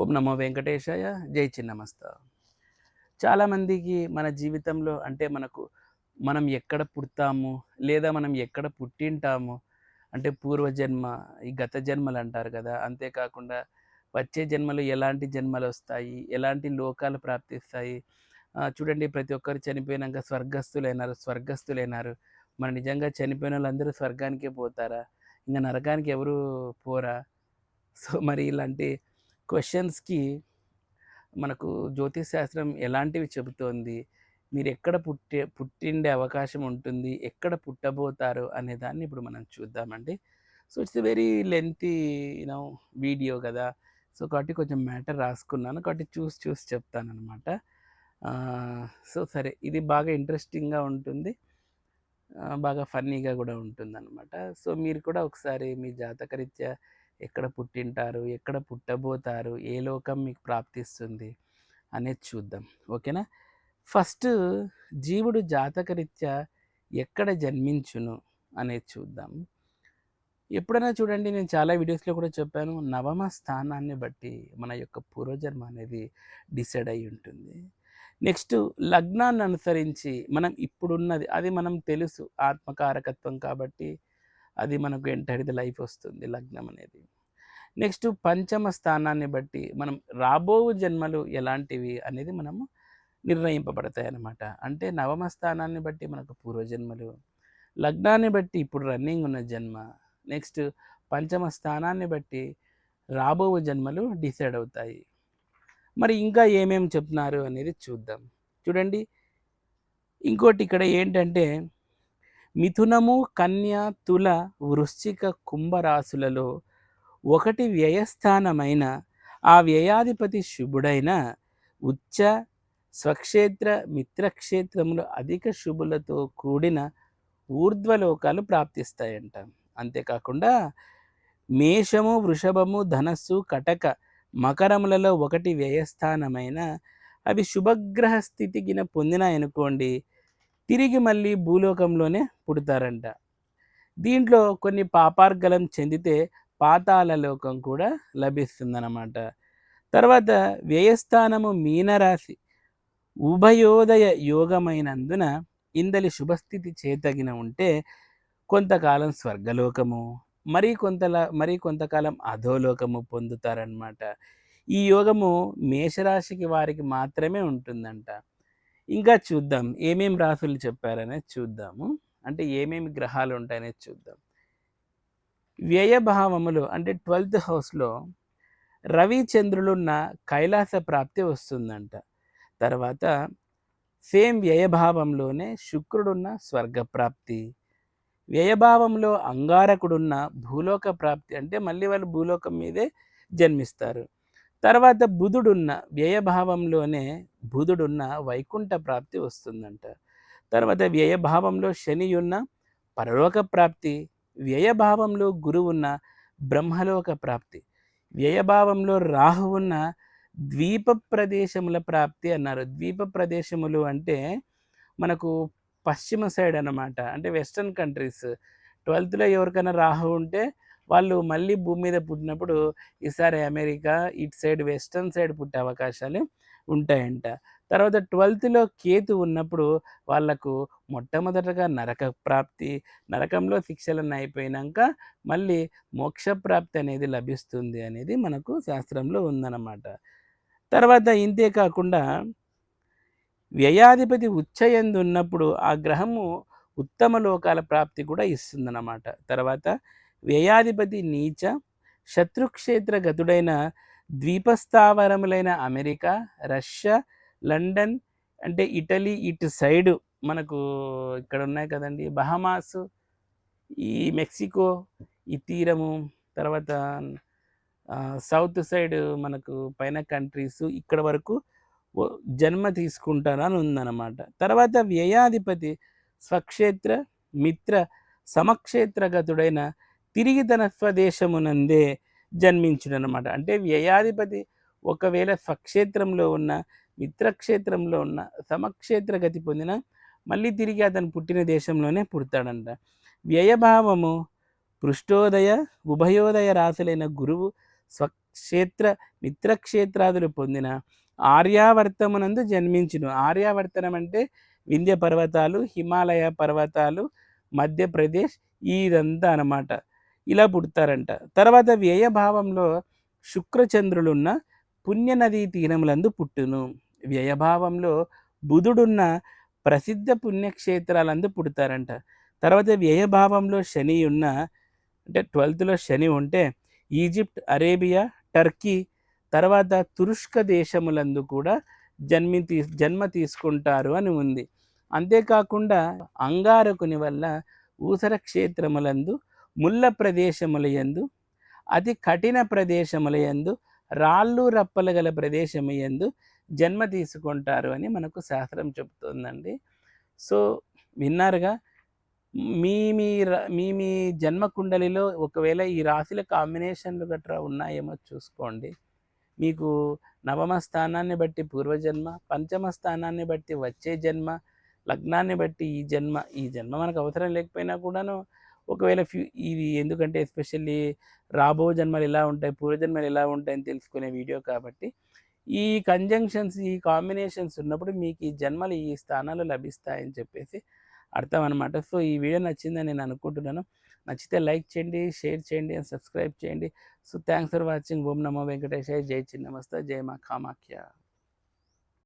ఓం నమో వెంకటేశాయ. జై చిన్నమస్త. చాలామందికి మన జీవితంలో అంటే మనకు మనం ఎక్కడ పుడతాము లేదా మనం ఎక్కడ పుట్టింటాము అంటే పూర్వజన్మ ఈ గత జన్మలు అంటారు కదా. అంతేకాకుండా వచ్చే జన్మలు ఎలాంటి జన్మలు వస్తాయి ఎలాంటి లోకాలు ప్రాప్తిస్తాయి. చూడండి ప్రతి ఒక్కరు చనిపోయినాక స్వర్గస్థులైనారు స్వర్గస్థులైనారు. మన నిజంగా చనిపోయిన వాళ్ళందరూ స్వర్గానికే పోతారా? ఇంకా నరకానికి ఎవరు పోరా? సో మరి ఇలాంటి క్వశ్చన్స్కి మనకు శాస్త్రం ఎలాంటివి చెబుతోంది మీరు ఎక్కడ పుట్టే పుట్టిండే అవకాశం ఉంటుంది ఎక్కడ పుట్టబోతారు అనే దాన్ని ఇప్పుడు మనం చూద్దామండి. So it's very lengthy you know video కదా. సో కాబట్టి కొంచెం మ్యాటర్ రాసుకున్నాను కాబట్టి చూసి చూసి చెప్తాను అనమాట సో సరే ఇది బాగా ఇంట్రెస్టింగ్గా ఉంటుంది. బాగా ఫన్నీగా కూడా ఉంటుంది అనమాట సో మీరు కూడా ఒకసారి మీ జాతకరీత్యా ఎక్కడ పుట్టింటారు? ఎక్కడ పుట్టబోతారు? ఏ లోకం మీకు ప్రాప్తిస్తుంది? అనేది చూద్దాం. ఓకేనా? ఫస్ట్ జీవుడు జాతకరీత్యా ఎక్కడ జన్మించును అనేది చూద్దాం. ఎప్పుడైనా చూడండి నేను చాలా వీడియోస్లో కూడా చెప్పాను నవమ స్థానాన్ని బట్టి మన యొక్క పూర్వజన్మ అనేది డిసైడ్ అయి ఉంటుంది. నెక్స్ట్ లగ్నాన్ని అనుసరించి మనం ఇప్పుడున్నది అది మనం తెలుసు ఆత్మకారకత్వం కాబట్టి అది మనకు ఎంటైర్ లైఫ్ వస్తుంది లగ్నం అనేది. నెక్స్ట్ పంచమ స్థానాన్ని బట్టి మనం రాబో జన్మలు ఎలాంటివి అనేది మనము నిర్ణయింపబడతాయి అన్నమాట. అంటే నవమ స్థానాన్ని బట్టి మనకు పూర్వజన్మలు లగ్నాన్ని బట్టి ఇప్పుడు రన్నింగ్ ఉన్న జన్మ నెక్స్ట్ పంచమ స్థానాన్ని బట్టి రాబో జన్మలు డిసైడ్ అవుతాయి. మరి ఇంకా ఏమేమి చెప్తున్నారు అనేది చూద్దాం. చూడండి. ఇంకోటి ఇక్కడ ఏంటంటే మిథునము కన్య తుల వృశ్చిక కుంభరాశులలో ఒకటి వ్యయస్థానమైన ఆ వ్యయాధిపతి శుభుడైన ఉచ్చ స్వక్షేత్ర మిత్రక్షేత్రములు అధిక శుభులతో కూడిన ఊర్ధ్వలోకాలు ప్రాప్తిస్తాయంట. అంతేకాకుండా మేషము వృషభము ధనస్సు కటక మకరములలో ఒకటి వ్యయస్థానమైన అవి శుభగ్రహ స్థితికిన పొందినాయనుకోండి తిరిగి మళ్ళీ భూలోకంలోనే పుడతారంట. దీంట్లో కొన్ని పాపార్గలం చెందితే పాతాల లోకం కూడా లభిస్తుందన్నమాట. తర్వాత వ్యయస్థానము మీనరాశి. ఉభయోదయ యోగమైనందున ఇందలి శుభస్థితి చేతగిన ఉంటే కొంతకాలం స్వర్గలోకము మరి కొంతలా మరి కొంతకాలం అధోలోకము పొందుతారనమాట ఈ యోగము మేషరాశికి వారికి మాత్రమే ఉంటుందంట. ఇంకా చూద్దాం. ఏమేమి రాసులు చెప్పారనేది చూద్దాము. అంటే ఏమేమి గ్రహాలు ఉంటాయనేది చూద్దాం. వ్యయభావములు అంటే ట్వెల్త్ హౌస్లో రవిచంద్రులున్న కైలాస ప్రాప్తి వస్తుందంట. తర్వాత సేమ్ వ్యయభావంలోనే శుక్రుడున్న స్వర్గప్రాప్తి. వ్యయభావంలో అంగారకుడున్న భూలోక ప్రాప్తి అంటే మళ్ళీ వాళ్ళు భూలోకం మీదే జన్మిస్తారు. తర్వాత బుధుడున్న వ్యయభావంలోనే బుధుడున్న వైకుంఠ ప్రాప్తి వస్తుందంట. తర్వాత వ్యయభావంలో శని ఉన్న పరలోక ప్రాప్తి వ్యయభావంలో గురువున్న బ్రహ్మలోక ప్రాప్తి వ్యయభావంలో రాహు ఉన్న ద్వీప ప్రదేశముల ప్రాప్తి అన్నారు. ద్వీప ప్రదేశములు అంటే మనకు పశ్చిమ సైడ్ అన్నమాట. అంటే వెస్ట్రన్ కంట్రీస్. ట్వెల్త్లో ఎవరికైనా రాహు ఉంటే వాళ్ళు మళ్ళీ భూమి మీద పుట్టినప్పుడు ఈసారి అమెరికా ఇటు సైడ్ వెస్ట్రన్ సైడ్ పుట్టే అవకాశాలు ఉంటాయంట. తర్వాత ట్వెల్త్లో కేతు ఉన్నప్పుడు వాళ్ళకు మొట్టమొదటగా నరక ప్రాప్తి నరకంలో శిక్షలను అయిపోయినాక మళ్ళీ మోక్ష ప్రాప్తి అనేది లభిస్తుంది అనేది మనకు శాస్త్రంలో ఉందన్నమాట. తర్వాత ఇంతే కాకుండా వ్యయాధిపతి ఉచ్చయందు ఉన్నప్పుడు ఆ గ్రహము ఉత్తమ లోకాల ప్రాప్తి కూడా ఇస్తుందన్నమాట. తర్వాత వ్యయాధిపతి నీచ శత్రుక్షేత్ర గతుడైన ద్వీపస్థావరములైన అమెరికా రష్యా లండన్ అంటే ఇటలీ ఇటు సైడు మనకు ఇక్కడ ఉన్నాయి కదండి. బహమాస్ ఈ మెక్సికో ఈ తీరము తర్వాత సౌత్ సైడ్ మనకు పైన కంట్రీస్ ఇక్కడ వరకు జన్మ తీసుకుంటారని ఉందన్నమాట. తర్వాత వ్యయాధిపతి స్వక్షేత్ర మిత్ర సమక్షేత్రగతుడైన తిరిగి తన స్వదేశమునందే జన్మించుడనమాట అంటే వ్యయాధిపతి ఒకవేళ స్వక్షేత్రంలో ఉన్న మిత్రక్షేత్రంలో ఉన్న సమక్షేత్ర గతి పొందిన మళ్ళీ తిరిగి అతను పుట్టిన దేశంలోనే పుడతాడంట. వ్యయభావము పృష్టోదయ ఉభయోదయ రాసులైన గురువు స్వ క్షేత్ర మిత్రక్షేత్రాదులు పొందిన ఆర్యావర్తమునందు జన్మించును. ఆర్యావర్తనం అంటే వింధ్య పర్వతాలు హిమాలయ పర్వతాలు మధ్యప్రదేశ్ ఇదంతా అన్నమాట. ఇలా పుడతారంట. తర్వాత వ్యయభావంలో శుక్రచంద్రులున్న పుణ్యనదీ తీరములందు పుట్టును. వ్యయభావంలో బుధుడున్న ప్రసిద్ధ పుణ్యక్షేత్రాలందు పుడతారంట. తర్వాత వ్యయభావంలో శని ఉన్న అంటే ట్వెల్త్లో శని ఉంటే ఈజిప్ట్ అరేబియా టర్కీ తర్వాత తురుష్క దేశములందు కూడా జన్మి తీ జన్మ తీసుకుంటారు అని ఉంది. అంతేకాకుండా అంగారకుని వల్ల ఊసర క్షేత్రములందు ముళ్ళ ప్రదేశములయందు అతి కఠిన ప్రదేశములయందు రాళ్ళు రప్పలు గల ప్రదేశము యందు జన్మ తీసుకుంటారు అని మనకు శాస్త్రం చెబుతుందండి. సో విన్నారుగా? మీ మీ ర- మీ మీ జన్మ కుండలిలో ఒకవేళ ఈ రాశుల కాంబినేషన్లు గట్రా ఉన్నాయేమో చూసుకోండి. మీకు నవమ స్థానాన్ని బట్టి పూర్వజన్మ పంచమ స్థానాన్ని బట్టి వచ్చే జన్మ లగ్నాన్ని బట్టి ఈ జన్మ ఈ జన్మ మనకు అవసరం లేకపోయినా కూడాను ఒకవేళ ఫ్యూ ఇది ఎందుకంటే ఎస్పెషల్లీ రాబో జన్మలు ఎలా ఉంటాయి పూర్వజన్మలు ఎలా ఉంటాయని తెలుసుకునే వీడియో కాబట్టి ఈ కంజంక్షన్స్ ఈ కాంబినేషన్స్ ఉన్నప్పుడు మీకు ఈ జన్మలు ఈ స్థానాలు లభిస్తాయని చెప్పేసి అర్థం అనమాట సో ఈ వీడియో నచ్చిందని నేను అనుకుంటున్నాను. నచ్చితే లైక్ చేయండి షేర్ చేయండి అండ్ సబ్స్క్రైబ్ చేయండి. సో థ్యాంక్స్ ఫర్ వాచింగ్ ఓం నమో వెంకటేశాయ. జై చిన్నమస్త. జై మా కామాఖ్య.